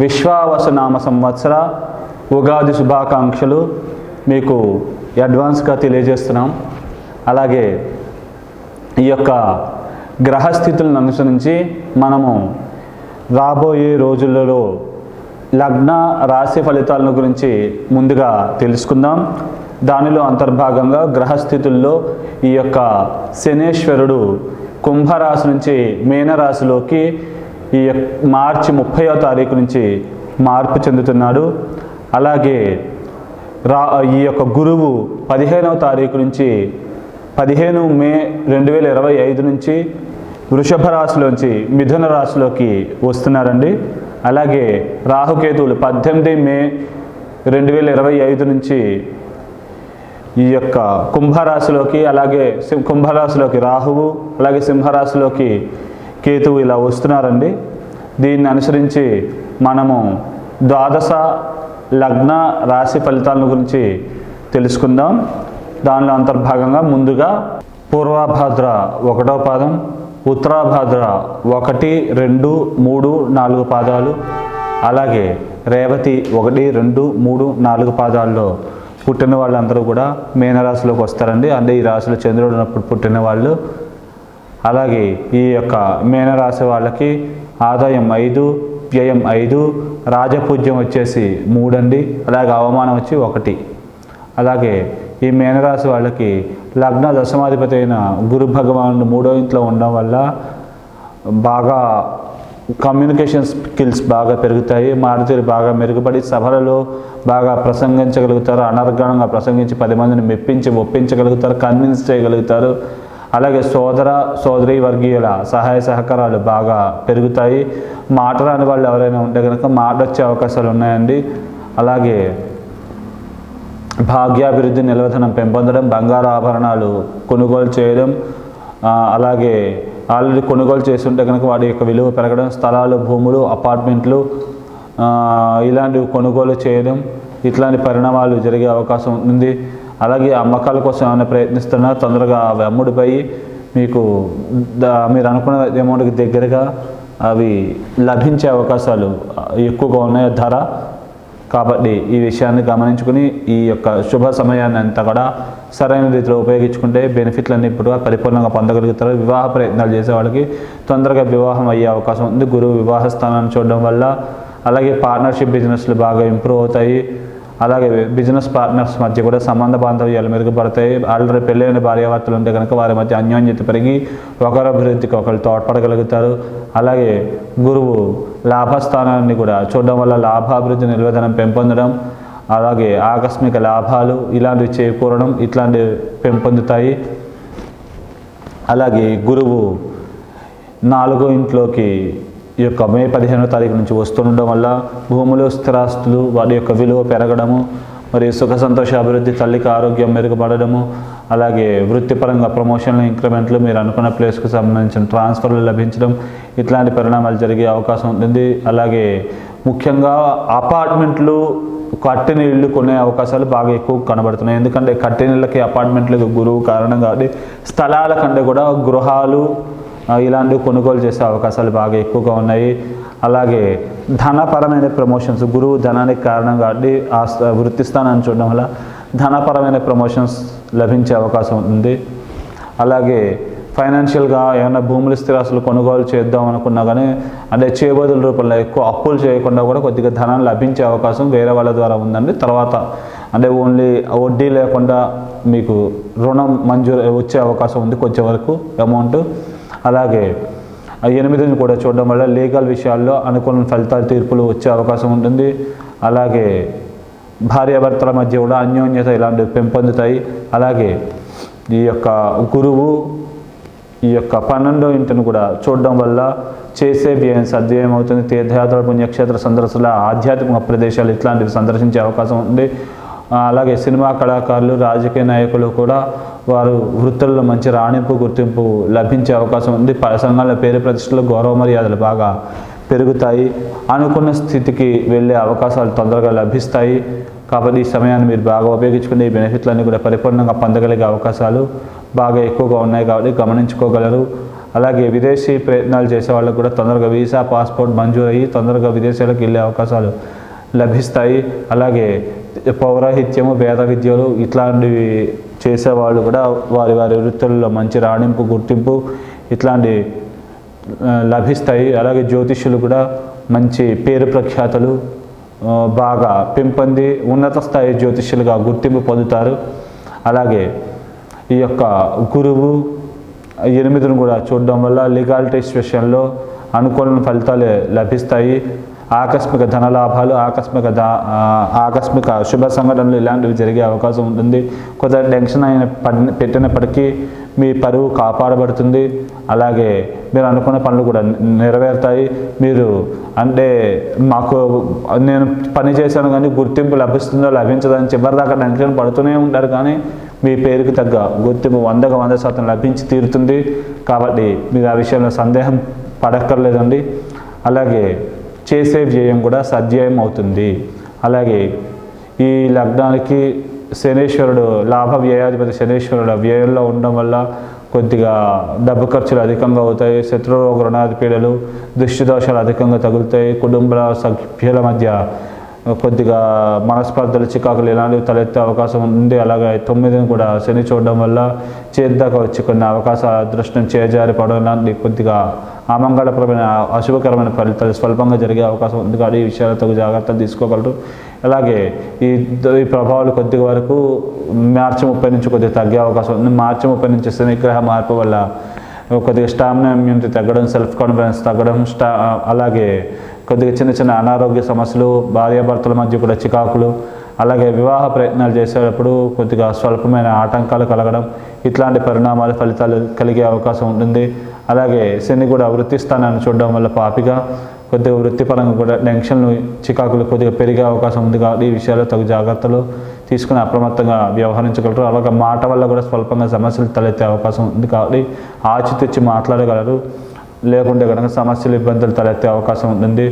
విశ్వావసునామ సంవత్సర ఉగాది శుభాకాంక్షలు మీకు అడ్వాన్స్గా తెలియజేస్తున్నాం. అలాగే ఈ యొక్క గ్రహస్థితులను అనుసరించి మనము రాబోయే రోజులలో లగ్న రాశి ఫలితాలను గురించి ముందుగా తెలుసుకుందాం. దానిలో అంతర్భాగంగా గ్రహస్థితుల్లో ఈ యొక్క శనేశ్వరుడు కుంభరాశి నుంచి మీనరాశిలోకి ఈ యొక్క మార్చి ముప్పయో తారీఖు నుంచి మార్పు చెందుతున్నాడు. అలాగే రా ఈ యొక్క గురువు పదిహేనవ తారీఖు నుంచి పదిహేను మే రెండు వేల ఇరవై ఐదు నుంచి వృషభ రాశిలోంచి మిథున రాశిలోకి వస్తున్నారండి. అలాగే రాహుకేతువులు పద్దెనిమిది మే రెండు వేల ఇరవై ఐదు నుంచి ఈ యొక్క కుంభరాశిలోకి అలాగే సింహ కుంభరాశిలోకి రాహువు అలాగే సింహరాశిలోకి కేతువు ఇలా వస్తున్నారండి. దీన్ని అనుసరించి మనము ద్వాదశ లగ్న రాశి ఫలితాల గురించి తెలుసుకుందాం. దానిలో అంతర్భాగంగా ముందుగా పూర్వభాద్ర ఒకటో పాదం ఉత్తరాభాద్ర ఒకటి రెండు మూడు నాలుగు పాదాలు అలాగే రేవతి ఒకటి రెండు మూడు నాలుగు పాదాల్లో పుట్టిన వాళ్ళందరూ కూడా మీనరాశిలోకి వస్తారండి. అంటే ఈ రాశిలో చంద్రుడు ఉన్నప్పుడు పుట్టిన వాళ్ళు అలాగే ఈ యొక్క మీనరాశి వాళ్ళకి ఆదాయం ఐదు వ్యయం ఐదు రాజపూజ్యం వచ్చేసి మూడండి అలాగే అవమానం వచ్చి ఒకటి. అలాగే ఈ మీనరాశి వాళ్ళకి లగ్న దశమాధిపతి అయిన గురు భగవానుడు మూడో ఇంట్లో ఉండడం వల్ల బాగా కమ్యూనికేషన్ స్కిల్స్ బాగా పెరుగుతాయి మారుతీరు బాగా మెరుగుపడి సభలలో బాగా ప్రసంగించగలుగుతారు అనర్గణంగా ప్రసంగించి పది మందిని మెప్పించి ఒప్పించగలుగుతారు కన్విన్స్ చేయగలుగుతారు. అలాగే సోదర సోదరి వర్గీయుల సహాయ సహకారాలు బాగా పెరుగుతాయి. మాట రాని వాళ్ళు ఎవరైనా ఉంటే కనుక మాట వచ్చే అవకాశాలు ఉన్నాయండి. అలాగే భాగ్యాభివృద్ధి నిలవధనం పెంపొందడం బంగారు ఆభరణాలు కొనుగోలు చేయడం అలాగే ఆల్రెడీ కొనుగోలు చేస్తుంటే కనుక వాటి యొక్క విలువ పెరగడం స్థలాలు భూములు అపార్ట్మెంట్లు ఇలాంటివి కొనుగోలు చేయడం ఇట్లాంటి పరిణామాలు జరిగే అవకాశం ఉంది. అలాగే అమ్మకాల కోసం ఏమైనా ప్రయత్నిస్తున్నా తొందరగా అవి అమ్ముడిపోయి మీకు మీరు అనుకున్న అమౌంట్కి దగ్గరగా అవి లభించే అవకాశాలు ఎక్కువగా ఉన్నాయి ధర. కాబట్టి ఈ విషయాన్ని గమనించుకుని ఈ యొక్క శుభ సమయాన్ని అంతా కూడా సరైన రీతిలో ఉపయోగించుకుంటే బెనిఫిట్లన్నీ ఇప్పుడు పరిపూర్ణంగా పొందగలుగుతారు. వివాహ ప్రయత్నాలు చేసే వాళ్ళకి తొందరగా వివాహం అయ్యే అవకాశం ఉంది. గురువు వివాహ స్థానాన్ని చూడడం వల్ల అలాగే పార్ట్నర్షిప్ బిజినెస్లు బాగా ఇంప్రూవ్ అవుతాయి. అలాగే బిజినెస్ పార్ట్నర్స్ మధ్య కూడా సంబంధ బాంధవ్యాలు మెరుగుపడతాయి. ఆల్రెడీ పెళ్ళైన భార్యాభర్తలు ఉంటే కనుక వారి మధ్య అన్యోన్యత పెరిగి ఒకరి అభివృద్ధికి ఒకరు తోడ్పడగలుగుతారు. అలాగే గురువు లాభస్థానాన్ని కూడా చూడడం వల్ల లాభాభివృద్ధి నిల్వధనం పెంపొందడం అలాగే ఆకస్మిక లాభాలు ఇలాంటివి చేకూరడం ఇట్లాంటివి పెంపొందుతాయి. అలాగే గురువు నాలుగో ఇంట్లోకి ఈ యొక్క మే పదిహేనో తారీఖు నుంచి వస్తుండడం వల్ల భూములు స్థిరాస్తులు వారి యొక్క విలువ పెరగడము మరియు సుఖ సంతోష అభివృద్ధి తల్లికి ఆరోగ్యం మెరుగుపడడము అలాగే వృత్తిపరంగా ప్రమోషన్లు ఇంక్రిమెంట్లు మీరు అనుకున్న ప్లేస్కు సంబంధించిన ట్రాన్స్ఫర్లు లభించడం ఇట్లాంటి పరిణామాలు జరిగే అవకాశం ఉంటుంది. అలాగే ముఖ్యంగా అపార్ట్మెంట్లు కట్టిన ఇళ్ళు కొనే అవకాశాలు బాగా ఎక్కువ కనబడుతున్నాయి. ఎందుకంటే కట్టిన ఇళ్ళకి అపార్ట్మెంట్లకు గురువు కారణం కాబట్టి స్థలాల కంటే కూడా గృహాలు ఇలాంటివి కొనుగోలు చేసే అవకాశాలు బాగా ఎక్కువగా ఉన్నాయి. అలాగే ధనపరమైన ప్రమోషన్స్ గురువు ధనానికి కారణం కాబట్టి ఆ వృత్తి స్థానాన్ని చూడడం వల్ల ధనపరమైన ప్రమోషన్స్ లభించే అవకాశం ఉంది. అలాగే ఫైనాన్షియల్గా ఏమైనా భూములు స్థిరాస్తులు కొనుగోలు చేద్దాం అనుకున్నా కానీ అంటే చేయబదుల రూపంలో ఎక్కువ అప్పులు చేయకుండా కూడా కొద్దిగా ధనం లభించే అవకాశం వేరే వాళ్ళ ద్వారా ఉందండి. తర్వాత అంటే ఓన్లీ వడ్డీ లేకుండా మీకు రుణం మంజూరు వచ్చే అవకాశం ఉంది కొంచెం వరకు అమౌంట్. అలాగే ఎనిమిదిని కూడా చూడడం వల్ల లీగల్ విషయాల్లో అనుకూల ఫలితాలు తీర్పులు వచ్చే అవకాశం ఉంటుంది. అలాగే భార్యాభర్తల మధ్య కూడా అన్యోన్యత ఇలాంటివి పెంపొందుతాయి. అలాగే ఈ యొక్క గురువు ఈ యొక్క పన్నెండో ఇంటిని కూడా చూడడం వల్ల చేసే వ్యయం సద్వ్యయం అవుతుంది. తీర్థయాత్ర పుణ్యక్షేత్ర సందర్శన ఆధ్యాత్మిక ప్రదేశాలు ఇట్లాంటివి సందర్శించే అవకాశం ఉంది. అలాగే సినిమా కళాకారులు రాజకీయ నాయకులు కూడా వారు వృత్తుల్లో మంచి రాణింపు గుర్తింపు లభించే అవకాశం ఉంది. ప- సంఘాల పేరు ప్రతిష్టలు గౌరవ మర్యాదలు బాగా పెరుగుతాయి. అనుకున్న స్థితికి వెళ్ళే అవకాశాలు తొందరగా లభిస్తాయి. కాబట్టి ఈ సమయాన్ని మీరు బాగా ఉపయోగించుకుని ఈ బెనిఫిట్లన్నీ కూడా పరిపూర్ణంగా పొందగలిగే అవకాశాలు బాగా ఎక్కువగా ఉన్నాయి కాబట్టి గమనించుకోగలరు. అలాగే విదేశీ ప్రయత్నాలు చేసే వాళ్ళకు కూడా తొందరగా వీసా పాస్పోర్ట్ మంజూరు అయ్యి తొందరగా విదేశాలకు వెళ్ళే అవకాశాలు లభిస్తాయి. అలాగే పౌరాహిత్యము వేద విద్యలు ఇట్లాంటివి చేసేవాళ్ళు కూడా వారి వారి వృత్తుల్లో మంచి రాణింపు గుర్తింపు ఇట్లాంటి లభిస్తాయి. అలాగే జ్యోతిష్యులు కూడా మంచి పేరు ప్రఖ్యాతలు బాగా పెంపొంది ఉన్నత స్థాయి జ్యోతిష్యులుగా గుర్తింపు పొందుతారు. అలాగే ఈ యొక్క గురువు ఎనిమిదిని కూడా చూడడం వల్ల లీగాలిటీస్ విషయంలో అనుకూల ఫలితాలు లభిస్తాయి. ఆకస్మిక ధనలాభాలు ఆకస్మిక దా ఆకస్మిక శుభ సంఘటనలు ఇలాంటివి జరిగే అవకాశం ఉంటుంది. కొంత టెన్షన్ అయిన పెట్టినప్పటికీ మీ పరువు కాపాడబడుతుంది. అలాగే మీరు అనుకున్న పనులు కూడా నెరవేరుతాయి. మీరు అంటే మాకు నేను పని చేశాను కానీ గుర్తింపు లభిస్తుందో లభించదని చివరిదాకా టెన్షన్ పడుతూనే ఉంటారు కానీ మీ పేరుకి తగ్గ గుర్తింపు వందకు వంద శాతం లభించి తీరుతుంది. కాబట్టి మీరు ఆ విషయంలో సందేహం పడక్కర్లేదండి. అలాగే చేసే వ్యయం కూడా సద్వ్యయం అవుతుంది. అలాగే ఈ లగ్నానికి శనేశ్వరుడు లాభ వ్యయాధిపతి శనేశ్వరుడు వ్యయంలో ఉండడం వల్ల కొద్దిగా డబ్బు ఖర్చులు అధికంగా అవుతాయి. శత్రురోగ రుణాది పీడలు దృష్టి దోషాలు అధికంగా తగులుతాయి. కుటుంబ సభ్యుల మధ్య కొద్దిగా మనస్పర్ధలు చికాకులు ఇలాంటివి తలెత్తే అవకాశం ఉంది. అలాగే తొమ్మిదిని కూడా శని చూడడం వల్ల చేద్దాకా వచ్చి కొన్ని అవకాశ అదృష్టం చేజారిపడడం లాంటి కొద్దిగా అమంగళప్రమైన అశుభకరమైన ఫలితాలు స్వల్పంగా జరిగే అవకాశం ఉంది కానీ ఈ విషయాలతో జాగ్రత్తలు తీసుకోగలరు. అలాగే ఈ ఈ ప్రభావాలు కొద్ది వరకు మార్చి ముప్పై నుంచి కొద్దిగా తగ్గే అవకాశం ఉంది. మార్చి ముప్పై నుంచి శనిగ్రహ మార్పు వల్ల కొద్దిగా స్టామినా ఇమ్యూనిటీ తగ్గడం సెల్ఫ్ కాన్ఫిడెన్స్ తగ్గడం స్టా అలాగే కొద్దిగా చిన్న చిన్న అనారోగ్య సమస్యలు భార్యాభర్తల మధ్య కూడా చికాకులు అలాగే వివాహ ప్రయత్నాలు చేసేటప్పుడు కొద్దిగా స్వల్పమైన ఆటంకాలు కలగడం ఇట్లాంటి పరిణామాలు ఫలితాలు కలిగే అవకాశం ఉంటుంది. అలాగే శని కూడా వృత్తి స్థానాన్ని చూడడం వల్ల పాపిగా కొద్దిగా వృత్తిపరంగా కూడా టెన్షన్లు చికాకులు కొద్దిగా పెరిగే అవకాశం ఉంది కాబట్టి ఈ విషయాల్లో తగు జాగ్రత్తలు తీసుకుని అప్రమత్తంగా వ్యవహరించగలరు. అలాగే మాట వల్ల కూడా స్వల్పంగా సమస్యలు తలెత్తే అవకాశం ఉంది కాబట్టి ఆచితెచ్చి మాట్లాడగలరు. లేకుంటే కనుక సమస్యలు ఇబ్బందులు తలెత్తే అవకాశం ఉంటుంది.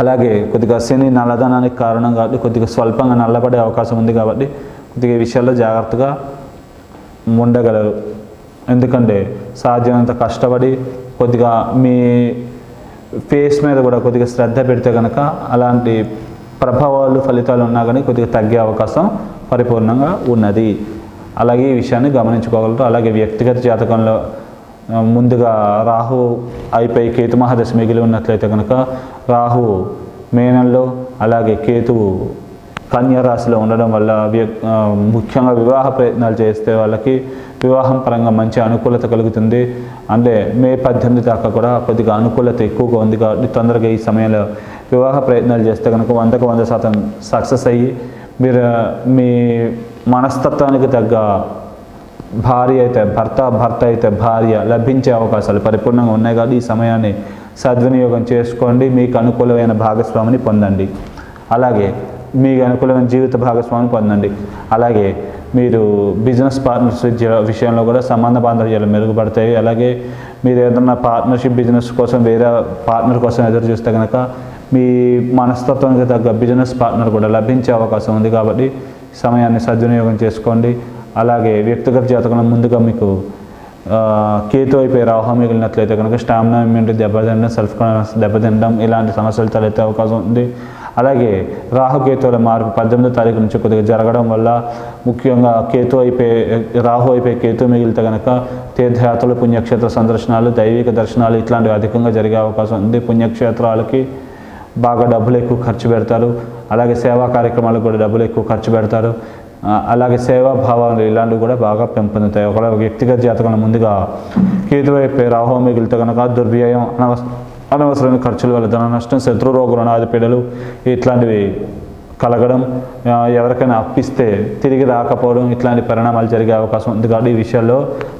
అలాగే కొద్దిగా శని నల్లధనానికి కారణం కాబట్టి కొద్దిగా స్వల్పంగా నల్లబడే అవకాశం ఉంది కాబట్టి కొద్దిగా విషయాల్లో జాగ్రత్తగా ఉండగలరు. ఎందుకంటే సాధ్యమైనంత కష్టపడి కొద్దిగా మీ ఫేస్ మీద కూడా కొద్దిగా శ్రద్ధ పెడితే కనుక అలాంటి ప్రభావాలు ఫలితాలు ఉన్నా కానీ కొద్దిగా తగ్గే అవకాశం పరిపూర్ణంగా ఉన్నది. అలాగే ఈ విషయాన్ని గమనించుకోగలరు. అలాగే వ్యక్తిగత జాతకంలో ముందుగా రాహు అయిపోయి కేతుమహాదశ మిగిలి ఉన్నట్లయితే కనుక రాహు మేనంలో అలాగే కేతువు కన్యారాశిలో ఉండడం వల్ల ముఖ్యంగా వివాహ ప్రయత్నాలు చేస్తే వాళ్ళకి వివాహం పరంగా మంచి అనుకూలత కలుగుతుంది. అంటే మే పద్దెనిమిది దాకా కూడా కొద్దిగా అనుకూలత ఎక్కువగా ఉంది కాబట్టి తొందరగా ఈ సమయంలో వివాహ ప్రయత్నాలు చేస్తే కనుక వందకు వంద శాతం సక్సెస్ అయ్యి మీరు మీ మనస్తత్వానికి తగ్గ భార్య అయితే భర్త భర్త అయితే భార్య లభించే అవకాశాలు పరిపూర్ణంగా ఉన్నాయి కాబట్టి ఈ సమయాన్ని సద్వినియోగం చేసుకోండి మీకు అనుకూలమైన భాగస్వామిని పొందండి. అలాగే మీకు అనుకూలమైన జీవిత భాగస్వామిని పొందండి. అలాగే మీరు బిజినెస్ పార్ట్నర్స్ విషయంలో కూడా సంబంధ బాంధవ్యాలు మెరుగుపడతాయి. అలాగే మీరు ఏదన్నా పార్ట్నర్షిప్ బిజినెస్ కోసం వేరే పార్ట్నర్ కోసం ఎదురు చూస్తే కనుక మీ మనస్తత్వానికి తగ్గ బిజినెస్ పార్ట్నర్ కూడా లభించే అవకాశం ఉంది కాబట్టి సమయాన్ని సద్వినియోగం చేసుకోండి. అలాగే వ్యక్తిగత జాతకంలో ముందుగా మీకు కేతు అయిపోయి రాహు మిగిలినట్లయితే కనుక స్టామినా ఇమ్యూనిటీ దెబ్బతినడం సెల్ఫ్ కాన్ఫిడెన్స్ దెబ్బతినడం ఇలాంటి సమస్యలు తలెత్తే అవకాశం ఉంది. అలాగే రాహుకేతువుల మార్పు పద్దెనిమిదో తారీఖు నుంచి కొద్దిగా జరగడం వల్ల ముఖ్యంగా కేతు అయిపోయి రాహు అయిపోయి కేతు మిగిలితే కనుక తీర్థయాత్రలు పుణ్యక్షేత్ర సందర్శనాలు దైవిక దర్శనాలు ఇట్లాంటివి అధికంగా జరిగే అవకాశం ఉంది. పుణ్యక్షేత్రాలకి బాగా డబ్బులు ఎక్కువ ఖర్చు పెడతారు. అలాగే సేవా కార్యక్రమాలకు కూడా డబ్బులు ఎక్కువ ఖర్చు పెడతారు. అలాగే సేవా భావాలు ఇలాంటివి కూడా బాగా పెంపొందుతాయి. ఒకవేళ వ్యక్తిగత జాతకంలో ముందుగా కేతు రాహో మిగిలితే కనుక దుర్వ్యయం అనవస అనవసరమైన ఖర్చుల వల్ల ధన నష్టం శత్రు రోగ రుణాది పీడలు ఇట్లాంటివి కలగడం ఎవరికైనా అప్పిస్తే తిరిగి రాకపోవడం ఇట్లాంటి పరిణామాలు జరిగే అవకాశం ఉంది. కాబట్టి ఈ విషయాల్లో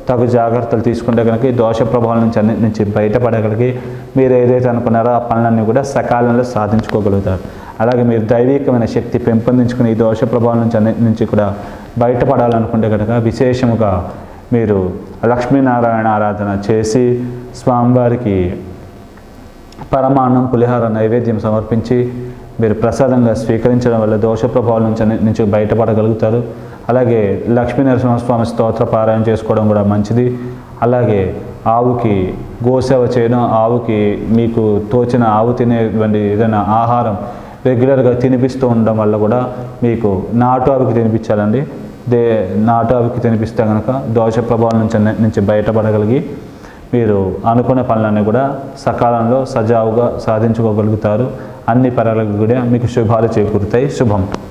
తగు జాగ్రత్తలు తీసుకుంటే కనుక ఈ దోష ప్రభావం నుంచి అన్నిటి నుంచి బయటపడగలిగి మీరు ఏదైతే అనుకున్నారో ఆ పనులన్నీ కూడా సకాలంలో సాధించుకోగలుగుతారు. అలాగే మీరు దైవికమైన శక్తి పెంపొందించుకుని ఈ దోష ప్రభావం నుంచి అన్నిటి నుంచి కూడా బయటపడాలనుకుంటే కనుక విశేషముగా మీరు లక్ష్మీనారాయణ ఆరాధన చేసి స్వామివారికి పరమాన్నం పులిహార నైవేద్యం సమర్పించి మీరు ప్రసాదంగా స్వీకరించడం వల్ల దోష ప్రభావాల నుంచి అన్నిటి నుంచి బయటపడగలుగుతారు. అలాగే లక్ష్మీ నరసింహస్వామి స్తోత్ర పారాయణ చేసుకోవడం కూడా మంచిది. అలాగే ఆవుకి గోసేవ చేయడం ఆవుకి మీకు తోచిన ఆవు తినేటువంటి ఏదైనా ఆహారం రెగ్యులర్గా తినిపిస్తూ ఉండడం వల్ల కూడా మీకు నాటు ఆవికి తినిపించాలండి. దే నాటు ఆవికి తినిపిస్తే కనుక దోష ప్రభావం నుంచి నుంచి బయటపడగలిగి మీరు అనుకున్న పనులన్నీ కూడా సకాలంలో సజావుగా సాధించుకోగలుగుతారు. అన్ని పరాలకు కూడా మీకు శుభాలు చేకూరుతాయి. శుభం.